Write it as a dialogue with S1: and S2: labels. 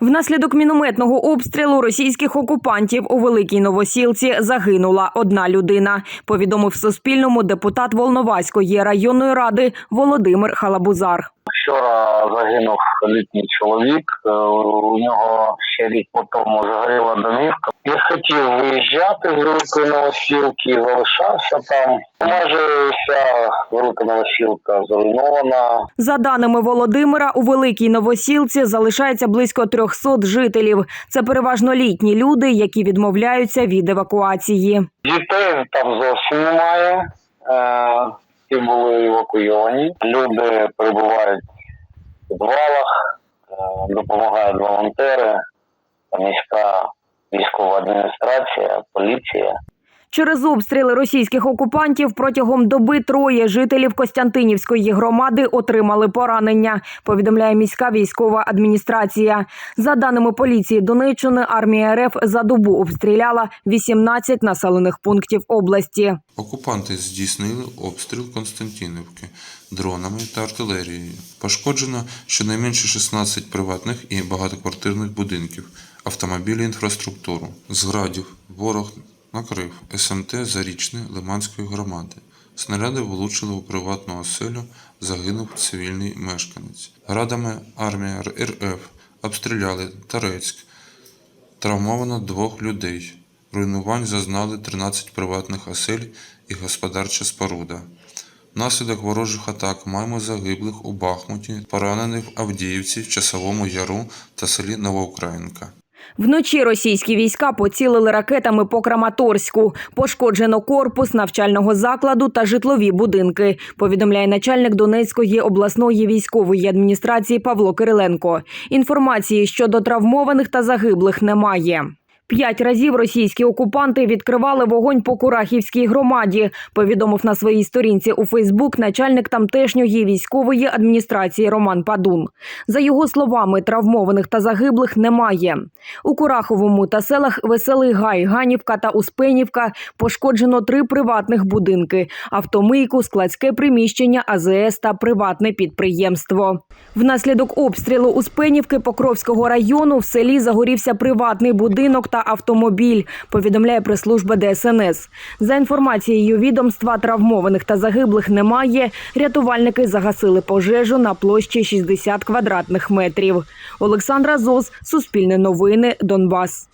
S1: Внаслідок мінометного обстрілу російських окупантів у Великій Новосілці загинула одна людина. Повідомив Суспільному депутат Волноваської районної ради Володимир Халабузар.
S2: Вчора загинув літній чоловік. Е, У нього ще рік по тому згоріла домівка. Я хотів виїжджати з Великої Новосілки, залишався там. Майже вся Велика Новосілка зруйнована.
S1: За даними Володимира, у Великій Новосілці залишається близько 300 жителів. Це переважно літні люди, які відмовляються від евакуації.
S2: Дітей там зовсім немає. Е, були евакуйовані. Люди перебувають в підвалах, е, допомагають волонтери, міська військова адміністрація, поліція.
S1: Через обстріли російських окупантів протягом доби троє жителів Костянтинівської громади отримали поранення. Повідомляє міська військова адміністрація. За даними поліції Донеччини, армія РФ за добу обстріляла 18 населених пунктів області.
S3: Окупанти здійснили обстріл Константинівки дронами та артилерією. Пошкоджено щонайменше 16 приватних і багатоквартирних будинків, автомобілі, інфраструктуру. З градів ворог накрив СМТ Зарічне Лиманської громади. Снаряди влучили у приватну оселю, загинув цивільний мешканець. Градами армія РФ обстріляли Тарецьк, Травмовано двох людей. Руйнувань зазнали 13 приватних осель і господарча споруда. Внаслідок ворожих атак маємо загиблих у Бахмуті, поранених в Авдіївці, в Часовому Яру та селі Новоукраїнка.
S1: Вночі російські війська поцілили ракетами по Краматорську. Пошкоджено корпус навчального закладу та житлові будинки. Повідомляє начальник Донецької обласної військової адміністрації Павло Кириленко. Інформації щодо травмованих та загиблих немає. П'ять разів російські окупанти відкривали вогонь по Курахівській громаді. Повідомив на своїй сторінці у Фейсбук начальник тамтешньої військової адміністрації Роман Падун. За його словами, травмованих та загиблих немає. У Кураховому та селах Веселий Гай, Ганівка та Успенівка пошкоджено три приватних будинки: автомийку, складське приміщення, АЗС та приватне підприємство. Внаслідок обстрілу Успенівки Покровського району в селі загорівся приватний будинок та автомобіль. Повідомляє прес-служба ДСНС. За інформацією відомства, травмованих та загиблих немає. Рятувальники загасили пожежу на площі 60 квадратних метрів. Олександра Зос, Суспільне новини, Донбас.